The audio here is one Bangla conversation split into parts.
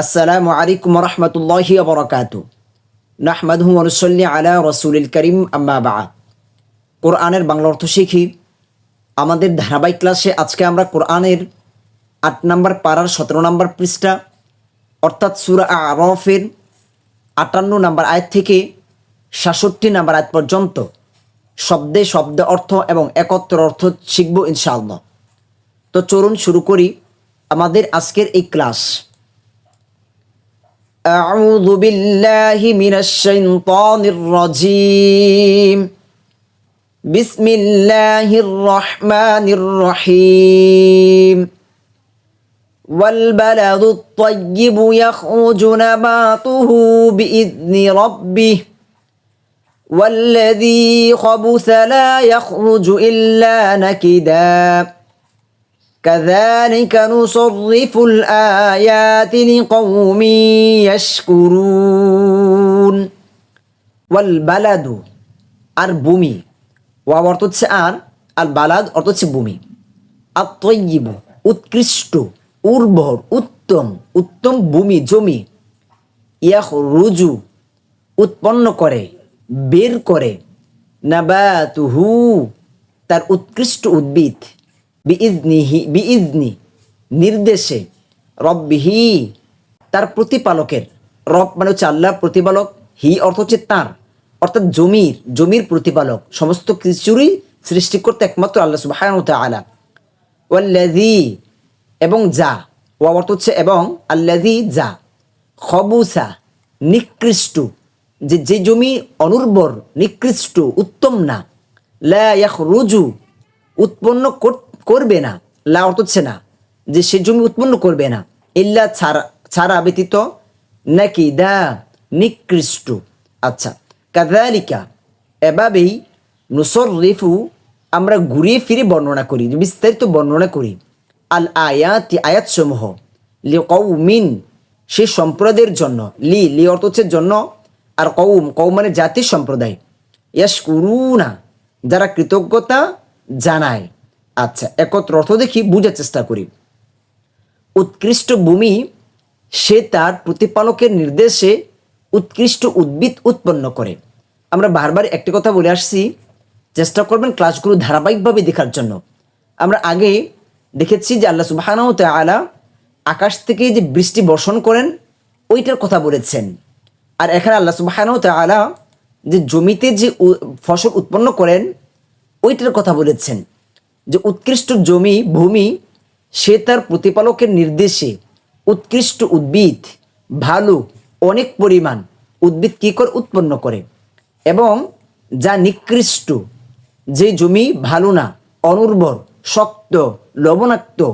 আসসালামু আলাইকুম রহমতুল্লাহি বরকাত। নাহমাদহু অনুসল্লি আলা রসুলিল করিম, আম্মা বা কোরআনের বাংলা অর্থ শিখি আমাদের ধারাবাহিক ক্লাসে আজকে আমরা কোরআনের আট নম্বর পাড়ার সতেরো নম্বর পৃষ্ঠা, অর্থাৎ সুরা আরফের আটান্ন নম্বর আয়াত থেকে সাতষট্টি নম্বর আয়াত পর্যন্ত শব্দে শব্দে অর্থ এবং একত্র অর্থ শিখব ইনশাআল্লাহ। তো চলুন শুরু করি আমাদের আজকের এই ক্লাস। أعوذ بالله من الشيطان الرجيم. بسم الله الرحمن الرحيم. والبلد الطيب يخرج نباته بإذن ربه. والذي خبث لا يخرج إلا نكدا. كذلك نصرف الآيات لقوم يشكرون والبلد আর ভূমি ওয়াব অর্থ হচ্ছে আর আর বালাদ অর্থ হচ্ছে ভূমি আর তৈব উৎকৃষ্ট উর্বর উত্তম উত্তম ভূমি জমি ইয়াহ রুজু উৎপন্ন করে বের করে নাবাতুহু তার উৎকৃষ্ট উদ্ভিদ বিইজনি, নির্দেশে, রব্বিহি, তার প্রতিপালকের। রব মানে হচ্ছে আল্লাহ প্রতিপালক, হি অর্থ হচ্ছে তার। অর্থাৎ জমির জমির প্রতিপালক, সমস্ত কিছুরই সৃষ্টি করতে একমাত্র আল্লাহ সুবাহ আলা ওয়াল্লাজি এবং যা। ও অর্থ হচ্ছে এবং আল্লাজি যা। খবুসা, নিকৃষ্ট। যে যে জমি অনুর্বর, নিকৃষ্ট, উত্তম না। লা রুজু উৎপন্ন কর- করবে না, লা অর্থ হচ্ছে না, যে সে জমি উৎপন্ন করবে না, ইল্লা ছাড়া ছাড়া ব্যতীত নাকি দা নিকৃষ্ট। আচ্ছা কাদালিকা এভাবেই নুসর রিফু আমরা ঘুরিয়ে ফিরে বর্ণনা করি, বিস্তারিত বর্ণনা করি। আল আয়াতি, আয়াতসমূহ লি কৌমিন সে সম্প্রদায়ের জন্য, লি লি অর্থ হচ্ছে জন্য, আর কৌম কৌম মানে জাতির সম্প্রদায়। ইয়াস করুনা যারা কৃতজ্ঞতা জানায়। আচ্ছা একত্র অর্থ দেখি, বুঝার চেষ্টা করি। উৎকৃষ্ট ভূমি, সে তার প্রতিপালকের নির্দেশে উৎকৃষ্ট উদ্ভিদ উৎপন্ন করে। আমরা বারবার একটি কথা বলে আসছি, চেষ্টা করবেন ক্লাসগুলো ধারাবাহিকভাবে দেখার জন্য। আমরা আগে দেখেছি যে আল্লাহ সুবাহানাও আলা আকাশ থেকে যে বৃষ্টি বর্ষণ করেন, ওইটার কথা বলেছেন। আর এখানে আল্লাহ সুবাহানাও আলা যে জমিতে যে ফসল উৎপন্ন করেন, ওইটার কথা বলেছেন। যে উৎকৃষ্ট জমি, ভূমি, সে তার প্রতিপালকের নির্দেশে উৎকৃষ্ট উদ্ভিদ, ভালো, অনেক পরিমাণ উদ্ভিদ কী করে উৎপন্ন করে? এবং যা নিকৃষ্ট, যে জমি ভালো না, অনুর্বর, শক্ত, লবণাক্ত,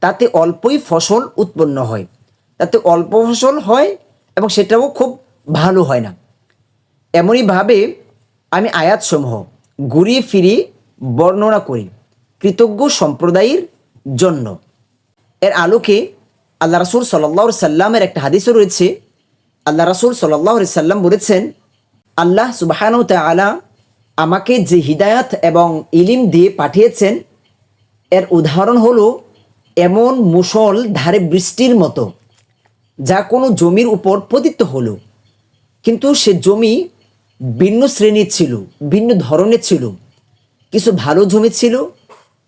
তাতে অল্পই ফসল উৎপন্ন হয়। তাতে অল্প ফসল হয় এবং সেটাও খুব ভালো হয় না। এমনইভাবে আমি আয়াতসমূহ ঘুরিয়ে ফিরিয়ে বর্ণনা করি। কৃতজ্ঞ সম্প্রদায়ের জন্য। এর আলোকে আল্লাহ রাসুল সাল্লাহ সাল্লামের একটা হাদিসও রয়েছে। আল্লাহ রাসুল সাল্লাহ সাল্লাম বলেছেন, আল্লাহ সুবাহানু তালা আমাকে যে হিদায়াত এবং ইলিম দিয়ে পাঠিয়েছেন, এর উদাহরণ হলো এমন মুসল ধারে বৃষ্টির মতো, যা কোনো জমির উপর পতিত হলো। কিন্তু সে জমি ভিন্ন শ্রেণির ছিল, ভিন্ন ধরনের ছিল, কিছু ভালো জমি ছিল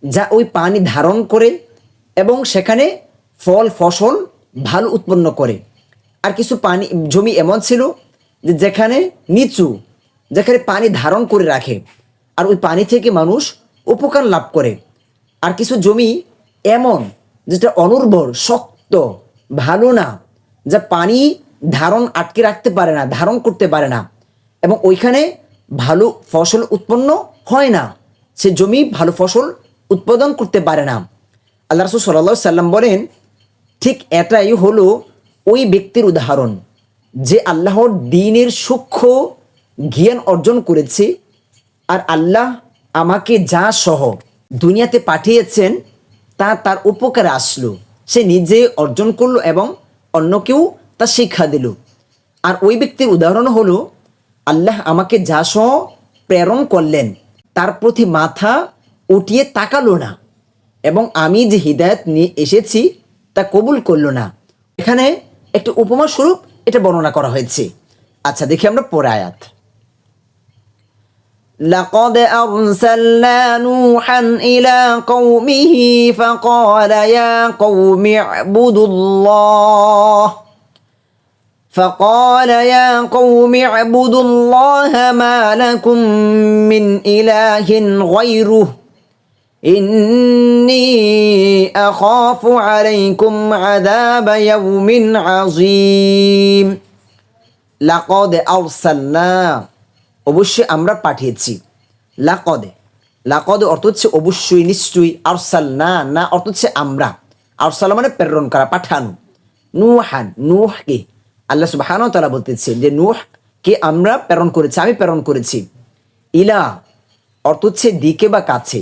যা ওই পানি ধারণ করে এবং সেখানে ফল, ফসল ভালো উৎপন্ন করে। আর কিছু পানি, জমি এমন ছিল যে যেখানে নিচু, যেখানে পানি ধারণ করে রাখে। আর ওই পানি থেকে মানুষ উপকার লাভ করে। আর কিছু জমি এমন যেটা অনুর্বর, শক্ত, ভালো না, যা পানি ধারণ আটকে রাখতে পারে না, ধারণ করতে পারে না। এবং ওইখানে ভালো ফসল উৎপন্ন হয় না। সে জমি ভালো ফসল উৎপাদন করতে পারে না। আল্লাহ রসুল সাল্লা সাল্লাম বলেন, ঠিক এটাই হলো ওই ব্যক্তির উদাহরণ যে আল্লাহর দিনের সূক্ষ্ম জ্ঞান অর্জন করেছে আর আল্লাহ আমাকে যা সহ দুনিয়াতে পাঠিয়েছেন তা তার উপকারে আসলো। সে নিজে অর্জন করল এবং অন্যকেও তা শিক্ষা দিল। আর ওই ব্যক্তির উদাহরণ হলো, আল্লাহ আমাকে যা সহ প্রেরণ করলেন, তার প্রতি মাথা উঠিয়ে তাকালো না এবং আমি যে হৃদায়ত নিয়ে এসেছি তা কবুল করলো না এখানে একটি উপমা স্বরূপ এটা বর্ণনা করা হয়েছে আচ্ছা দেখি আমরা পরে আয়াত لقد أرسلنا نوحا إلى قومه فقال يا قوم اعبدوا الله فقال يا قوم اعبدوا الله ما لكم من إله غيره إني أخاف عليكم عذاب يوم عظيم লাকদ আরসালনা অবশ্যই আমরা পাঠিয়েছি লাকদে লাকদ অর্থ হচ্ছে অবশ্যই নিশ্চয়ই আরসালনা না অর্থ হচ্ছে আমরা আরসালা মানে প্রেরণ করা পাঠানো নুহান নুহকে আল্লাহ সুবহানাহু ওয়া তাআলা বলতেছেন যে নুহ কে আমরা প্রেরণ করেছি আমি প্রেরণ করেছি ইলা অর্থ হচ্ছে দিকে বা কাছে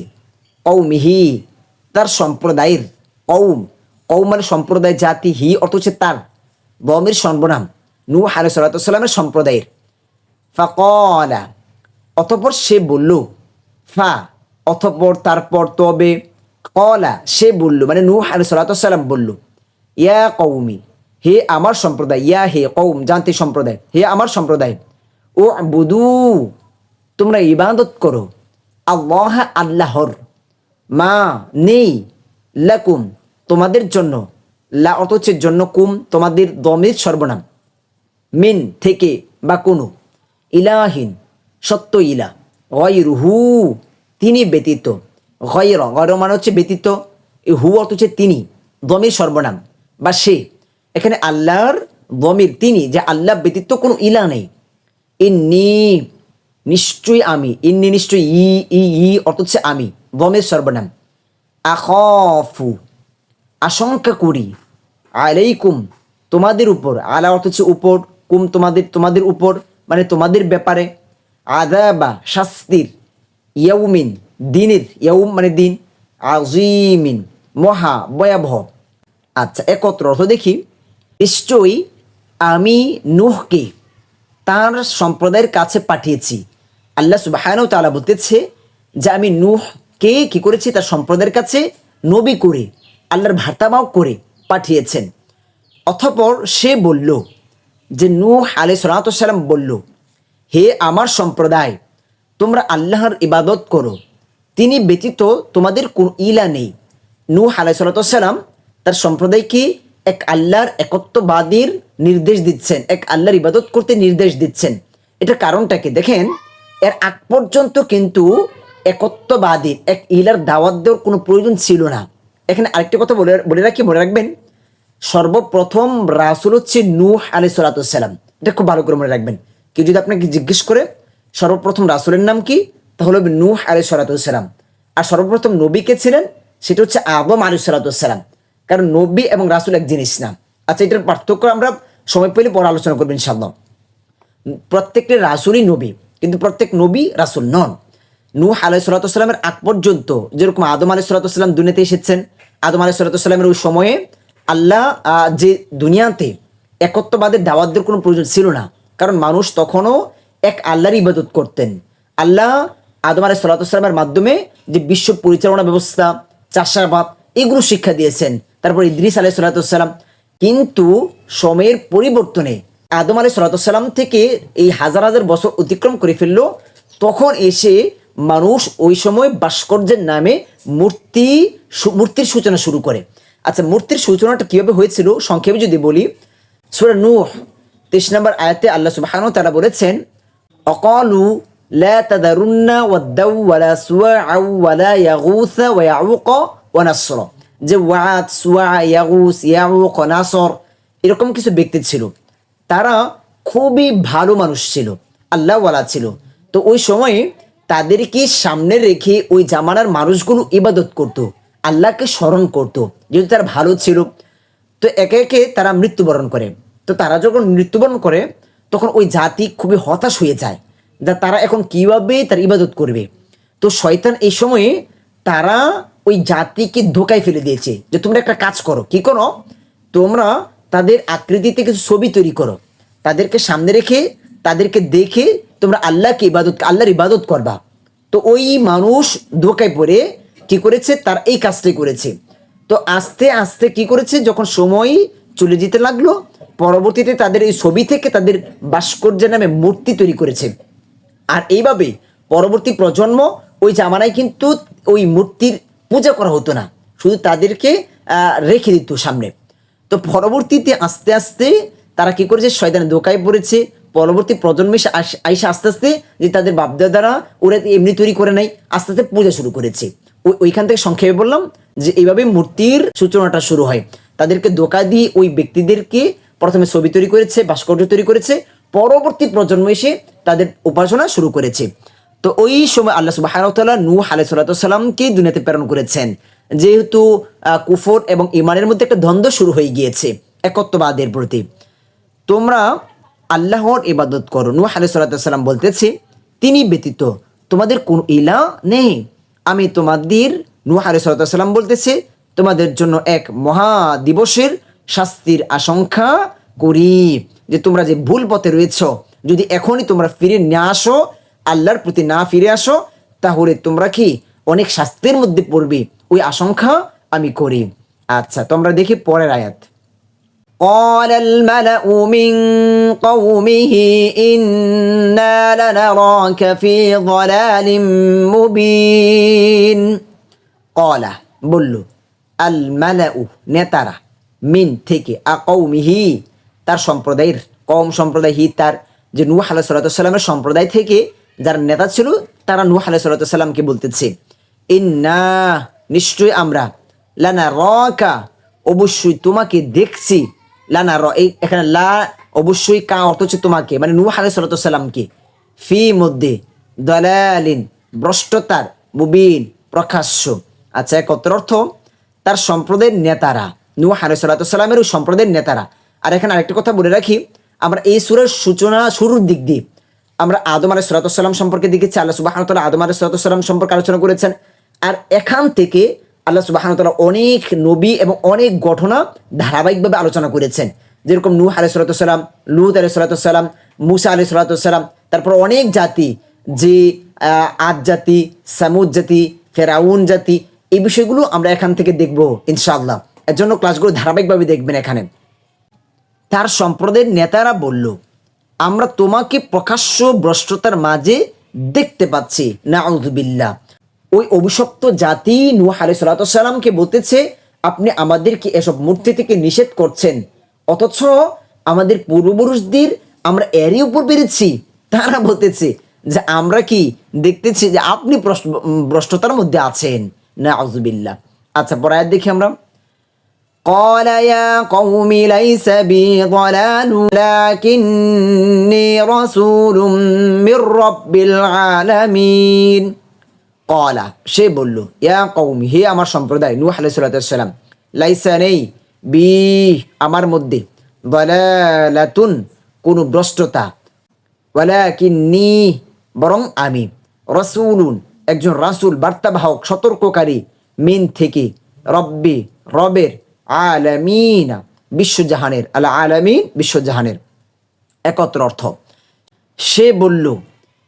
কৌমিহি, তার সম্প্রদায়ের কৌম। কৌম মানে সম্প্রদায়, জাতি, হি অর্থ হচ্ছে তার। বমের সর্বনাম। নূহ আলাই সাল্লামের সম্প্রদায়ের। ফাকলা, অতপর সে বলল, ফা, অতপর তারপর তবে, কলা, সে বলল মানে নূহ আলাই সাল্লাম বলল, ইয়া কৌমি, হে আমার সম্প্রদায়, ইয়া হে কৌম, জানতে সম্প্রদায়, হে আমার সম্প্রদায় ও বুদু তোমরা ইবাদত করো, আল্লাহ আল্লাহর। মা নেই, লাকুম, তোমাদের জন্য। লা হচ্ছে জন্য, কুম, তোমাদের দমের সর্বনাম। মিন থেকে বা কোনো। ইলাহীন, সত্য ইলা। গয়রুহু, তিনি ব্যতীত। গয়র গয়র মানে হচ্ছে ব্যতীত। হু অর্থ হচ্ছে তিনি, দমের সর্বনাম। বা সে, এখানে আল্লাহর দমের তিনি, যে আল্লাহ ব্যতীত কোনো ইলা নেই। ইন্নি, নিশ্চয়ই আমি। ইন্নি নিশ্চয়ই ই ই ই, অর্থ হচ্ছে আমি। দমের সর্বনাম আখফু আশঙ্কা করি আলাইকুম তোমাদের উপর আলা অর্থ হচ্ছে উপর কুম তোমাদের তোমাদের উপর মানে তোমাদের ব্যাপারে আদাবা শাস্তির ইয়াউমিন দিনের ইয়াউম মানে দিন আজিমিন মহা ভয়াবহ আচ্ছা একত্র অর্থ দেখি নিশ্চয়ই আমি নুহকে তার সম্প্রদায়ের কাছে পাঠিয়েছি আল্লাহ সুবাহানও তালা বলতেছে যে আমি নুহকে কি করেছি তার সম্প্রদায়ের কাছে? নবী করে, আল্লাহর ভাতামাও করে পাঠিয়েছেন। অথপর সে বলল, যে নূহ আলাই সালাম বলল, হে আমার সম্প্রদায়, তোমরা আল্লাহর ইবাদত করো। তিনি ব্যতীত তোমাদের কোন ইলা নেই। নূহ আলাই সালাম তার সম্প্রদায়কে এক আল্লাহর একত্ববাদীর নির্দেশ দিচ্ছেন, এক আল্লাহর ইবাদত করতে নির্দেশ দিচ্ছেন। এটার কারণটা কি? দেখেন, এর আগ পর্যন্ত কিন্তু একত্ববাদীর এক ইলার দাওয়াত দেওয়ার কোনো প্রয়োজন ছিল না। এখানে আরেকটি কথা বলে বলে রাখি, মনে রাখবেন, সর্বপ্রথম রাসুল হচ্ছে নূহ আলি সালাতাম এটা খুব ভালো করে মনে রাখবেন। কেউ যদি আপনাকে জিজ্ঞেস করে, সর্বপ্রথম রাসুলের নাম কি? তাহলে হবে নূহ আলি সালাতাম আর সর্বপ্রথম নবী কে ছিলেন? সেটা হচ্ছে আদম আলি সালাতাম কারণ নবী এবং রাসুল এক জিনিস না। আচ্ছা এটার পার্থক্য আমরা সময় পেলে পরে আলোচনা করবেন ইনশাল্লাহ প্রত্যেকটা রাসুলই নবী, কিন্তু প্রত্যেক নবী রাসুল নন। নূহ আলাই সালাতামের আগ পর্যন্ত, যেরকম আদম আলাই সালাতাম দুনিয়াতে এসেছেন, আদম আলাই সালাতামের ওই সময়ে আল্লাহ যে দুনিয়াতে একত্ববাদের দাওয়াতদের কোনো প্রয়োজন ছিল না, কারণ মানুষ তখনও এক আল্লাহর ইবাদত করতেন। আল্লাহ আদম আলাই সালাতামের মাধ্যমে যে বিশ্ব পরিচালনা ব্যবস্থা, চাষাবাদ, এগুলো শিক্ষা দিয়েছেন। তারপর ইদ্রিস আলাই সালাতাম কিন্তু সময়ের পরিবর্তনে আদম আলাই সালাতাম থেকে এই হাজার হাজার বছর অতিক্রম করে ফেলল, তখন এসে মানুষ ওই সময় ভাস্কর্যের নামে মূর্তি মূর্তির সূচনা শুরু করে। আচ্ছা মূর্তির সূচনাটা কীভাবে হয়েছিল? সংক্ষেপে যদি বলি, সুরা নূহ, তেইশ নম্বর আয়াতে আল্লাহ সুবহানাহু তারা বলেছেন, অকালু তাদারুন্না ওয়াদ্দাউ ওয়ালা ওয়া যে নাসর, এরকম কিছু ব্যক্তি ছিল। তারা খুবই ভালো মানুষ ছিল, আল্লাহওয়ালা ছিল। তো ওই সময়ে তাদেরকে সামনে রেখে ওই জামানার মানুষগুলো ইবাদত করত, আল্লাহকে স্মরণ করত, যেহেতু তারা ভালো ছিল। তো একে একে তারা মৃত্যুবরণ করে। তো তারা যখন মৃত্যুবরণ করে, তখন ওই জাতি খুবই হতাশ হয়ে যায় যা তারা এখন কীভাবে তার ইবাদত করবে। তো শয়তান এই সময়ে তারা ওই জাতিকে ধোকায় ফেলে দিয়েছে যে তোমরা একটা কাজ করো। কি করো? তোমরা তাদের আকৃতিতে কিছু ছবি তৈরি করো। তাদেরকে সামনে রেখে তাদেরকে দেখে তোমরা আল্লাহকে ইবাদত, আল্লাহর ইবাদত করবা। তো ওই মানুষ ধোকায় পড়ে কি করেছে? তার এই কাজটাই করেছে। তো আস্তে আস্তে কি করেছে? যখন সময় চলে যেতে লাগল, পরবর্তীতে তাদের এই ছবি থেকে তাদের ভাস্কর্য নামে মূর্তি তৈরি করেছে। আর এইভাবে পরবর্তী প্রজন্ম ওই জামানায় কিন্তু ওই মূর্তির পূজা করা হতো না। শুধু তাদেরকে রেখে দিত সামনে। তো পরবর্তীতে আস্তে আস্তে তারা কি করেছে? শয়তানে দোকায় পড়েছে। পরবর্তী প্রজন্মে আইসা আস্তে আস্তে যে তাদের বাপদাদারা ওরা এমনি তৈরি করে নাই, আস্তে আস্তে পূজা শুরু করেছে। ওই ওইখান থেকে সংক্ষেপে বললাম যে এইভাবে মূর্তির সূচনাটা শুরু হয়। তাদেরকে দোকা দিয়ে ওই ব্যক্তিদেরকে প্রথমে ছবি তৈরি করেছে, ভাস্কর্য তৈরি করেছে, পরবর্তী প্রজন্ম এসে তাদের উপাসনা শুরু করেছে। তো ওই সময় আল্লাহ সুবাহ নূহ আলাইসাল্লামকে দুনিয়াতে প্রেরণ করেছেন? যেহেতু কুফর এবং ইমানের মধ্যে একটা দ্বন্দ্ব শুরু হয়ে গিয়েছে, একত্ববাদের প্রতি। তোমরা আল্লাহর ইবাদত করো। নূহ আলাইসাল্লাম বলতেছে, তিনি ব্যতীত তোমাদের কোন ইলা নেই। আমি তোমাদের, নূহ আলাইসাল্লাম বলতেছে, তোমাদের জন্য এক মহা দিবসের শাস্তির আশঙ্কা করি, যে তোমরা যে ভুল পথে রয়েছ, যদি এখনই তোমরা ফিরে না আসো, আল্লাহর প্রতি না ফিরে আসো, তাহলে তোমরা কি অনেক শাস্তির মধ্যে পড়বে? ওই আশঙ্কা আমি করি। আচ্ছা তোমরা দেখি পরের আয়াত। قال الملأ من قومه إنا لنراك في ضلال مبين قال বলল আল মালাউ নেতারা মিন থেকে আকৌমিহি তার সম্প্রদায়ের কম সম্প্রদায় হি তার যে নূহ আলাহ সাল্লামের সম্প্রদায় থেকে যারা নেতা ছিল তারা নূহ আলাহ সাল্লামকে বলতেছে ইন্না নিশ্চয়ই আমরা লানা রকা অবশ্যই তোমাকে দেখছি লানা র এই এখানে লা অবশ্যই কা অর্থ হচ্ছে তোমাকে মানে নূহ আলাহ সাল্লামকে ফি মধ্যে দলালিন, ভ্রষ্টতার, মুবিন, প্রকাশ্য। আচ্ছা কত অর্থ তার সম্প্রদায়ের নেতারা, নূহ আলাইসাল্লামের ওই সম্প্রদায়ের নেতারা। আর এখানে আরেকটা কথা বলে রাখি, আমরা এই সুরের সূচনা শুরুর দিক দিয়ে আমরা আদম আলাই সালাতাম সম্পর্কে দেখেছি, আল্লাহ সুবাহানতাল্লাহ আদম আলাই সালাতাম সম্পর্কে আলোচনা করেছেন। আর এখান থেকে আল্লাহ সুবাহানতাল্লাহ অনেক নবী এবং অনেক ঘটনা ধারাবাহিকভাবে আলোচনা করেছেন। যেরকম নূহ আলাই সালাতাম লুত আলাই সালাতাম মুসা আলাই সালাতাম তারপর অনেক জাতি, যে আদ জাতি, সামুদ জাতি, ফেরাউন জাতি, এই বিষয়গুলো আমরা এখান থেকে দেখব ইনশাআল্লাহ। এর জন্য ক্লাসগুলো ধারাবাহিকভাবে দেখবেন এখানে। তার সম্প্রদায়ের নেতারা বলল, আমরা তোমাকে প্রকাশ্য ভ্রষ্টতার মাঝে দেখতে পাচ্ছি না বিল্লাহ ওই অভিশপ্ত জাতি নূহ আলাইহিস সালাতামকে বলতেছে আপনি আমাদেরকে এসব মূর্তি থেকে নিষেধ করছেন অথচ আমাদের পূর্বপুরুষদের আমরা এরই উপর পেরেছি তারা বলতেছে যে আমরা কি দেখতেছি যে আপনি ভ্রষ্ট- ভ্রষ্টতার মধ্যে আছেন না আউজুবিল্লাহ আচ্ছা পরে দেখি আমরা قال يا قوم ليس بي ضلال لكني رسول من رب العالمين কলা সে বলল, ইয়া কৌম হে আমার সম্প্রদায় নু আলাইসালাম লাইসা নেই বি আমার মধ্যে বলালাতুন কোনো ভ্রষ্টতা নি বরং আমি, রসুলুন, একজন রাসুল, বার্তাবাহক, সতর্ককারী, মিন থেকে, রব্বি, রবের আলামিনা, বিশ্বজাহানের আলা আলামিন বিশ্বজাহানের। একত্র অর্থ। সে বলল,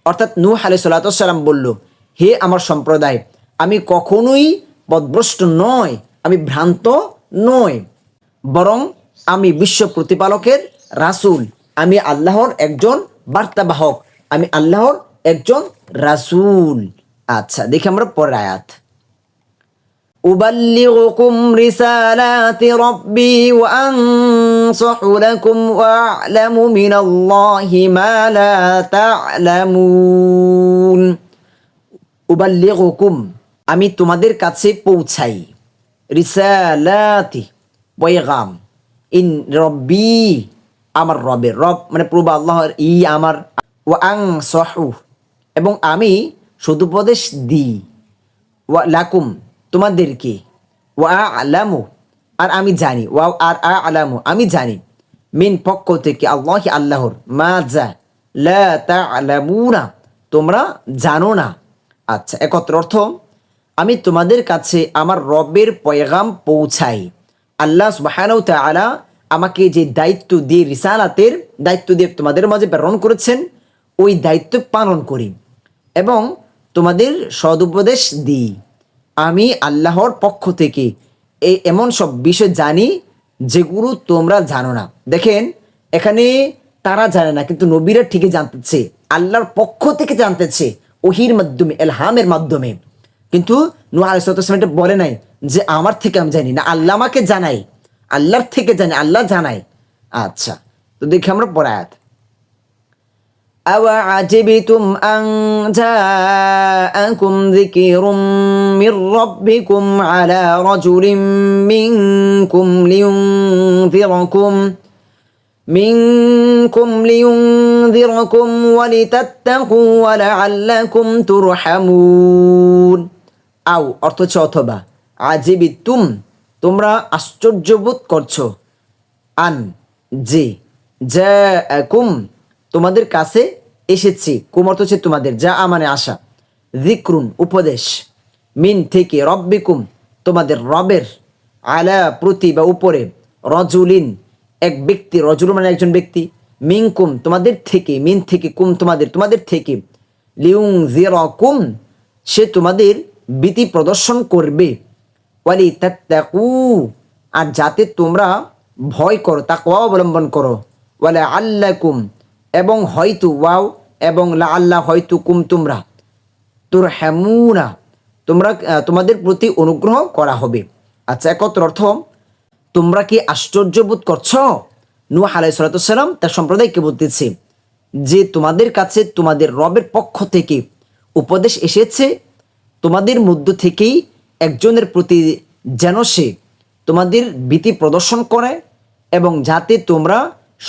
অর্থাৎ নূহ আলাইসালাম বলল হে আমার সম্প্রদায় আমি কখনোই পদভ্রষ্ট নয় আমি ভ্রান্ত নয় বরং আমি বিশ্ব প্রতিপালকের রাসূল আমি আল্লাহর একজন বার্তাবাহক আমি আল্লাহর একজন রাসূল আচ্ছা দেখি আমরা পরের আয়াত أبلغكم رسالات ربي وأنصح لكم وأعلم من الله ما لا تعلمون উবাল্লিগুকুম, আমি তোমাদের কাছে পৌঁছাই। রিসালাতি পয়গাম, ইন রব্বি, আমার রবের রব মানে প্রভু আল্লাহর ই আমার ও আং সহু এবং আমি সদুপদেশ দিই। ওয়া লাকুম, তোমাদেরকে, ওয়া আলামু, আর আমি জানি, ওয়া আর আ আলামু, আমি জানি, মিন পক্ষ থেকে আল্লাহ আল্লাহর, মা যা লা তা আলামু না তোমরা জানো না। আচ্ছা একত্র অর্থ, আমি তোমাদের কাছে আমার রবের পয়গাম পৌঁছাই। আল্লাহ সুবহানাহু তাআলা আমাকে যে দায়িত্ব দিয়ে রিসালাতের দায়িত্ব দিয়ে তোমাদের মাঝে প্রেরণ করেছেন, ওই দায়িত্ব পালন করি এবং তোমাদের সদুপদেশ দিই। আমি আল্লাহর পক্ষ থেকে এই এমন সব বিষয় জানি যেগুলো তোমরা জানো না। দেখেন, এখানে তারা জানে না, কিন্তু নবীরা ঠিকই জানতেছে, আল্লাহর পক্ষ থেকে জানতেছে ওহির মাধ্যমে এলহামের মাধ্যমে কিন্তু নূহ আলাইসালাম এটা বলে নাই যে আমার থেকে আমি জানি না আল্লাহ আমাকে জানাই আল্লাহর থেকে জানি আল্লাহ জানাই আচ্ছা তো দেখি আমরা পরে আয়াত أوعجبتم أن جاءكم ذكر من ربكم على رجل منكم لينذركم منكم لينذركم ولتتقوا ولعلكم ترحمون আও অর্থ হচ্ছে অথবা আজিবি তুম তোমরা আশ্চর্যবোধ করছো আন যে যা কুম তোমাদের কাছে এসেছি কুম অর্থ হচ্ছে তোমাদের যা মানে আশা জিক্রুন উপদেশ মিন থেকে রব্বিকুম তোমাদের রবের আলা প্রতি বা উপরে রজুলিন এক ব্যক্তি রজুল মানে একজন ব্যক্তি মিং কুম তোমাদের থেকে, মিন থেকে কুম তোমাদের তোমাদের থেকে লিউং জিরকুম সে তোমাদের ভীতি প্রদর্শন করবে। ওয়ালি তাত্তাকু আর যাতে তোমরা ভয় করো, তাকওয়া অবলম্বন করো। ওয়ালা আল্লাকুম এবং হয়তো ওয়াও, এবং লা আল্লাহ হয়তো কুম তোমরা। তোর হ্যামুনা তোমরা তোমাদের প্রতি অনুগ্রহ করা হবে। আচ্ছা একত্র অর্থ তোমরা কি আশ্চর্যবোধ করছ? নূহ আলাই সালাতাম তার সম্প্রদায়কে বলতেছে যে তোমাদের কাছে তোমাদের রবের পক্ষ থেকে উপদেশ এসেছে, তোমাদের মধ্য থেকেই একজনের প্রতি যেন সে তোমাদের ভীতি প্রদর্শন করে এবং যাতে তোমরা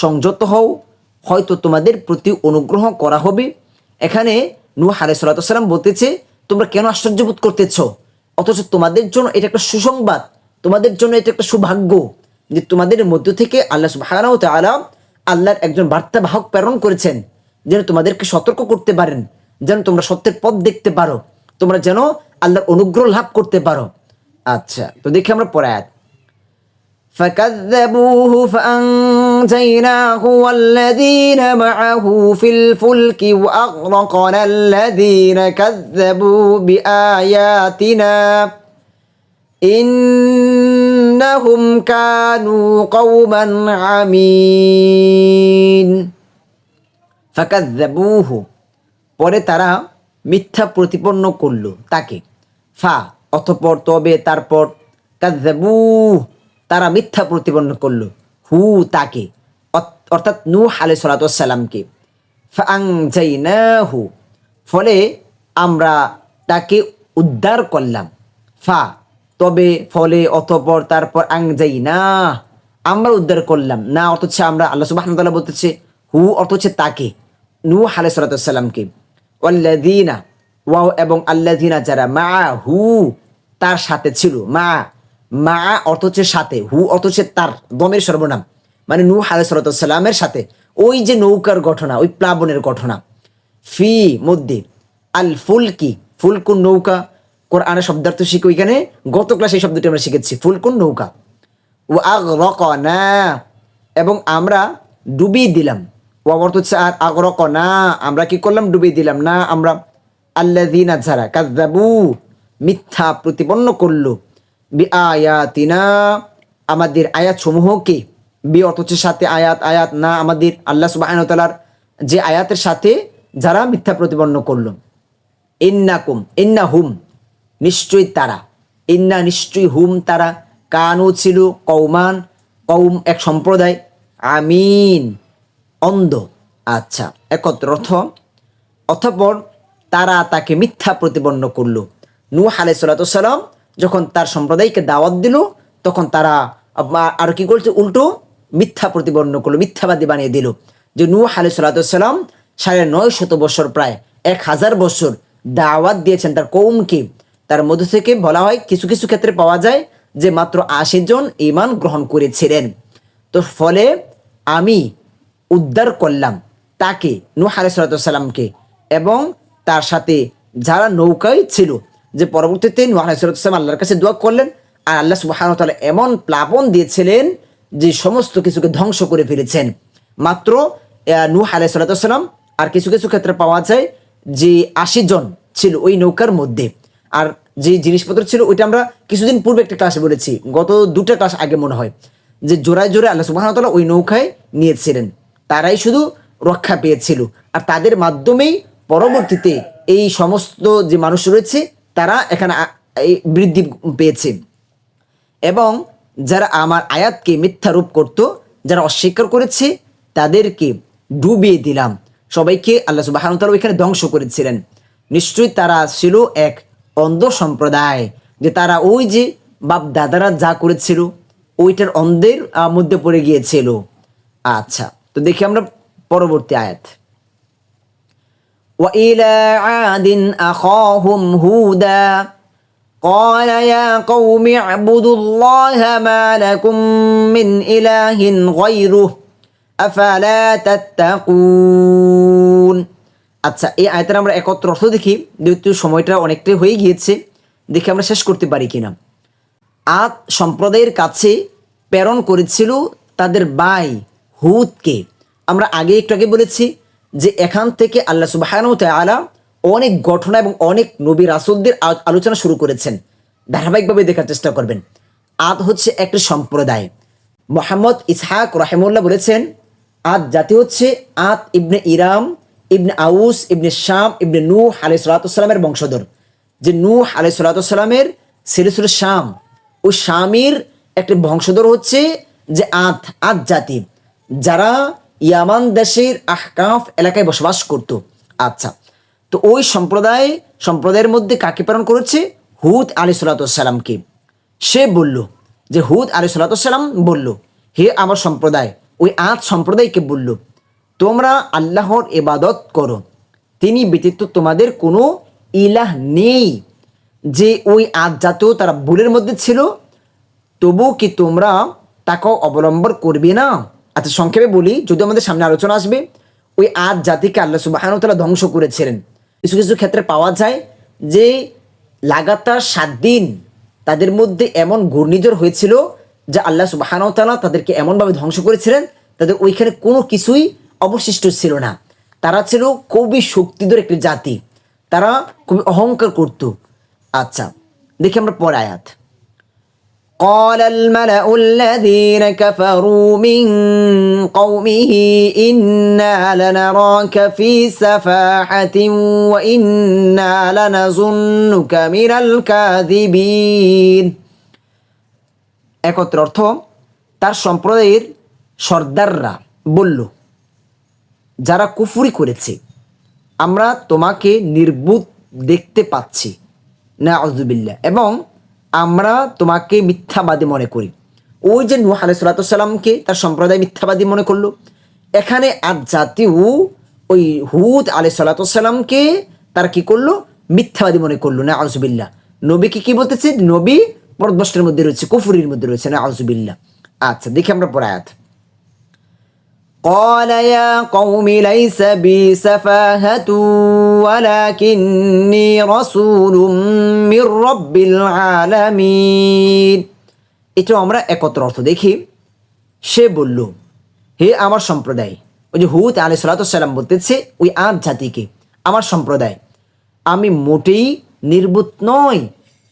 সংযত হও, হয়তো তোমাদের প্রতি অনুগ্রহ করা হবে। এখানে নূহ আলাই সালাতাম বলতেছে, তোমরা কেন আশ্চর্যবোধ করতেছ? অথচ তোমাদের জন্য এটা একটা সুসংবাদ। তোমাদের জন্য এটা একটা সৌভাগ্য যে তোমাদের মধ্য থেকে আল্লাহ সুবহানাহু ওয়া তাআলা আল্লাহর একজন বার্তাবাহক প্রেরণ করেছেন যেন তোমাদেরকে সতর্ক করতে পারেন যেন তোমরা সত্যের পথ দেখতে পারো তোমরা যেন আল্লাহর অনুগ্রহ লাভ করতে পারো আচ্ছা তো দেখি আমরা পরে আয়াত فكذبوه فأنجيناه والذين معه في الفلك وأغرقنا الذين كذبوا بآياتنا إنهم كانوا قوما عمين فكذبوه পরে তারা মিথ্যা প্রতিপন্ন করল তাকে। ফা অথপর তবে তারপর কাদ্দাবু তারা মিথ্যা প্রতিপন্ন করল হু তাকে অর্থাৎ নু হালে সালাতামকে হু ফলে আমরা তাকে উদ্ধার করলাম। ফা তবে ফলে অতঃপর তারপর আং যাই না আমরা উদ্ধার করলাম। না অর্থ হচ্ছে আমরা আল্লাহ সুবাহ বলতেছে, হু, অর্থ হচ্ছে তাকে, নূহ আলাই সালাতামকে ওয়াল্লাদিনা ওয়াও এবং আল্লাদিনা যারা মা হু তার সাথে ছিল। মা মা অর্থ হচ্ছে সাথে, হু অর্থ হচ্ছে তার দমের সর্বনাম। মানে নূহ আলাইসালামের সাথে। ওই যে নৌকার ঘটনা, ওই প্লাবনের ঘটনা। ফি, মধ্যে আল ফুলকি ফুলকুন নৌকা কোরআনের শব্দার্থ শিখি ওইখানে গত ক্লাসে এই শব্দটি আমরা শিখেছি। ফুলকুন নৌকা। ও আগ না এবং আমরা ডুবিয়ে দিলাম। ও অর্থ হচ্ছে আর আগ না আমরা কি করলাম? ডুবিয়ে দিলাম। না, আমরা আল্লাদিনা যারা কাজাবু মিথ্যা প্রতিপন্ন করল। বি আয়াতিনা। আমাদের আয়াত সমূহকে বি অর্থ হচ্ছে সাথে আয়াত আয়াত, না, আমাদের আল্লাহ সুবাহ যে আয়াতের সাথে যারা মিথ্যা প্রতিপন্ন করল। ইন্নাকুম ইন্না হুম নিশ্চয়ই তারা। ইন্না নিশ্চয়ই হুম তারা। কানু ছিল কৌমান কৌম এক সম্প্রদায়। আমিন। অন্ধ। আচ্ছা একত্র অর্থ। অতঃপর তারা তাকে মিথ্যা প্রতিপন্ন করল। নূহ আলাই সালাতাম যখন তার সম্প্রদায়কে দাওয়াত দিল, তখন তারা আর কি করছে? উল্টো মিথ্যা প্রতিপন্ন করল, মিথ্যাবাদী বানিয়ে দিল। যে নূহ আলাই সালাতাম সাড়ে নয় শত বছর, প্রায় এক হাজার বছর দাওয়াত দিয়েছেন তার কৌমকে তার মধ্য থেকে বলা হয় কিছু কিছু ক্ষেত্রে পাওয়া যায় যে মাত্র আশি জন ইমান গ্রহণ করেছিলেন। তো ফলে আমি উদ্ধার করলাম তাকে, নূহ আলাইসালামকে এবং তার সাথে যারা নৌকায় ছিল যে পরবর্তীতে নূহ আলাইসালাম আল্লাহর কাছে দোয়া করলেন আর আল্লাহ সুবাহান তাআলা এমন প্লাবন দিয়েছিলেন যে সমস্ত কিছুকে ধ্বংস করে ফেলেছেন। মাত্র নূহ আলাইসালাম আর কিছু কিছু ক্ষেত্রে পাওয়া যায় যে আশি জন ছিল ওই নৌকার মধ্যে। আর যে জিনিসপত্র ছিল, ওইটা আমরা কিছুদিন পূর্বে একটা ক্লাসে বলেছি। গত দুটা ক্লাস আগে মনে হয়। যে জোড়ায় জোড়ায় আল্লাহ সুবাহ ওই নৌকায় নিয়েছিলেন। তারাই শুধু রক্ষা পেয়েছিল। আর তাদের মাধ্যমেই পরবর্তীতে এই সমস্ত যে মানুষ রয়েছে, তারা এখানে বৃদ্ধি পেয়েছে। এবং যারা আমার আয়াতকে মিথ্যারূপ করত, যারা অস্বীকার করেছে, তাদেরকে ডুবিয়ে দিলাম। সবাইকে আল্লাহ সুবাহ এখানে ধ্বংস করেছিলেন। নিশ্চয়ই তারা ছিল এক অন্ধ সম্প্রদায় যে তারা ওই যে বাপ দাদারা যা করেছিল ওইটার অন্ধের আহ, মধ্যে পড়ে গিয়েছিল আচ্ছা তো দেখি আমরা পরবর্তী আয়াত وإلى عاد أخاهم هودا قال يا قوم اعبدوا الله ما لكم من إله غيره أفلا تتقون আচ্ছা এই আয়তার আমরা একত্র অর্থ দেখি। যেহেতু সময়টা অনেকটাই হয়ে গিয়েছে, দেখে আমরা শেষ করতে পারি কিনা। আদ সম্প্রদায়ের কাছে প্রেরণ করেছিল তাদের বাই হুদকে। আমরা আগে একটু আগে বলেছি যে এখান থেকে আল্লাহ সুবাহান আলা অনেক ঘটনা এবং অনেক নবী রাসুলদের আলোচনা শুরু করেছেন। ধারাবাহিকভাবে দেখার চেষ্টা করবেন। আদ হচ্ছে একটি সম্প্রদায়। মোহাম্মদ ইসহাক রাহেমুল্লাহ বলেছেন, আদ জাতি হচ্ছে আদ ইবনে ইরাম ইবনে আউস, ইবনে শাম, ইবনে নূহ আলাই সালাতামের বংশধর। যে নূহ আলাই সালাতামের ছিল শাম ওই স্বামীর একটি বংশধর হচ্ছে যে আত আত জাতি, যারা ইয়ামান দেশের আহকাফ এলাকায় বসবাস করত। আচ্ছা তো ওই সম্প্রদায়, সম্প্রদায়ের মধ্যে কাকে প্রেরণ করেছে? হুদ আলী সালাতামকে সে বলল যে হুদ আলী সালাতাম বলল, হে আমার সম্প্রদায়। ওই আত সম্প্রদায়কে বলল। তোমরা আল্লাহর ইবাদত করো। তিনি ব্যতীত তোমাদের কোনো ইলাহ নেই। যে ওই আজ জাতীয় তারা ভুলের মধ্যে ছিল তবু কি তোমরা তাকেও অবলম্বন করবে না? আচ্ছা সংক্ষেপে বলি, যদি আমাদের সামনে আলোচনা আসবে, ওই আজ জাতিকে আল্লাহ সুবাহান তালা ধ্বংস করেছিলেন। কিছু কিছু ক্ষেত্রে পাওয়া যায় যে লাগাতার সাত দিন তাদের মধ্যে এমন ঘূর্ণিঝড় হয়েছিল যে আল্লাহ সুবাহান তালা তাদেরকে এমনভাবে ধ্বংস করেছিলেন, তাদের ওইখানে কোনো কিছুই অবশিষ্ট ছিল না তারা ছিল খুবই শক্তিধর একটি জাতি তারা খুবই অহংকার করত আচ্ছা দেখি আমরা পরে আয়াত قال الملأ الذين كفروا من قومه إنا لنراك في سفاحة وإنا لنظنك من الكاذبين একত্র অর্থ তার সম্প্রদায়ের সর্দাররা বলল যারা কুফুরি করেছে, আমরা তোমাকে নির্বুত দেখতে পাচ্ছি। না আজুবিল্লা এবং আমরা তোমাকে মিথ্যাবাদী মনে করি। ওই যে নুহ আলাই সাল্লাতামকে তার সম্প্রদায় মিথ্যাবাদী মনে করল। এখানে আজ জাতিও ওই হুদ আলাই সাল্লাতামকে তারা কি করল? মিথ্যাবাদী মনে করল। না আজুবিল্লা নবীকে কি বলতেছে? নবী পরদষ্টের মধ্যে রয়েছে, কুফুরির মধ্যে রয়েছে। না আজুবিল্লা আচ্ছা দেখি আমরা পরে قال يا قوم ليس بي سفاهة ولكني رسول من رب العالمين এটা আমরা একত্র অর্থ দেখি সে বলল হে আমার সম্প্রদায় ওই যে হুত আলি সালাতাম বলতেছে ওই আট জাতিকে আমার সম্প্রদায় আমি মোটেই নির্বুত নয়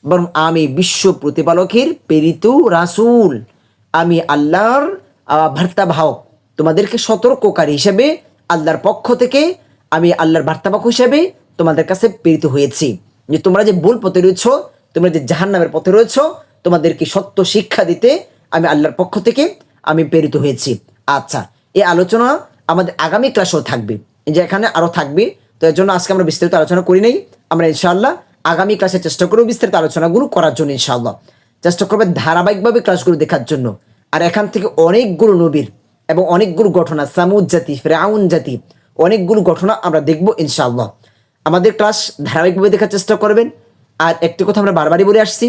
বরং আমি বিশ্ব প্রতিপালকের প্রেরিত রাসূল আমি আল্লাহর আহ, বার্তাবাহক তোমাদেরকে সতর্ককারী হিসেবে আল্লাহর পক্ষ থেকে আমি আল্লাহর বার্তাবাহক হিসেবে তোমাদের কাছে প্রেরিত হয়েছি। যে তোমরা যে ভুল পথে রয়েছ, তোমরা যে জাহান্নামের পথে রয়েছ, তোমাদেরকে সত্য শিক্ষা দিতে আমি আল্লাহর পক্ষ থেকে আমি প্রেরিত হয়েছি। আচ্ছা এই আলোচনা আমাদের আগামী ক্লাসেও থাকবে যে এখানে আরও থাকবে। তো এর জন্য আজকে আমরা বিস্তারিত আলোচনা করি নাই। আমরা ইনশাআল্লাহ আগামী ক্লাসে চেষ্টা করব বিস্তারিত আলোচনাগুলো করার জন্য ইনশাআল্লাহ। চেষ্টা করবে ধারাবাহিকভাবে ক্লাসগুলো দেখার জন্য। আর এখান থেকে অনেকগুলো নবীর এবং অনেকগুলো ঘটনা, সামুদ জাতি, ফেরাউন জাতি, অনেকগুলো ঘটনা আমরা দেখব ইনশাআল্লাহ। আমাদের ক্লাস ধারাবাহিকভাবে দেখার চেষ্টা করবেন। আর একটি কথা আমরা বারবারই বলে আসছি,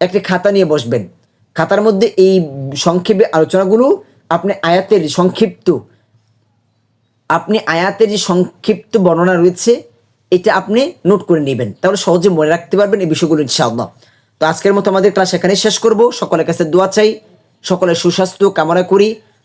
একটি খাতা নিয়ে বসবেন। খাতার মধ্যে এই সংক্ষেপে আলোচনাগুলো আপনি আয়াতের সংক্ষিপ্ত, আপনি আয়াতের যে সংক্ষিপ্ত বর্ণনা রয়েছে, এটা আপনি নোট করে নেবেন। তাহলে সহজে মনে রাখতে পারবেন এই বিষয়গুলো ইনশাআল্লাহ। তো আজকের মতো আমাদের ক্লাস এখানে শেষ করব। সকলের কাছে দোয়া চাই। সকলের সুস্বাস্থ্য কামনা করি।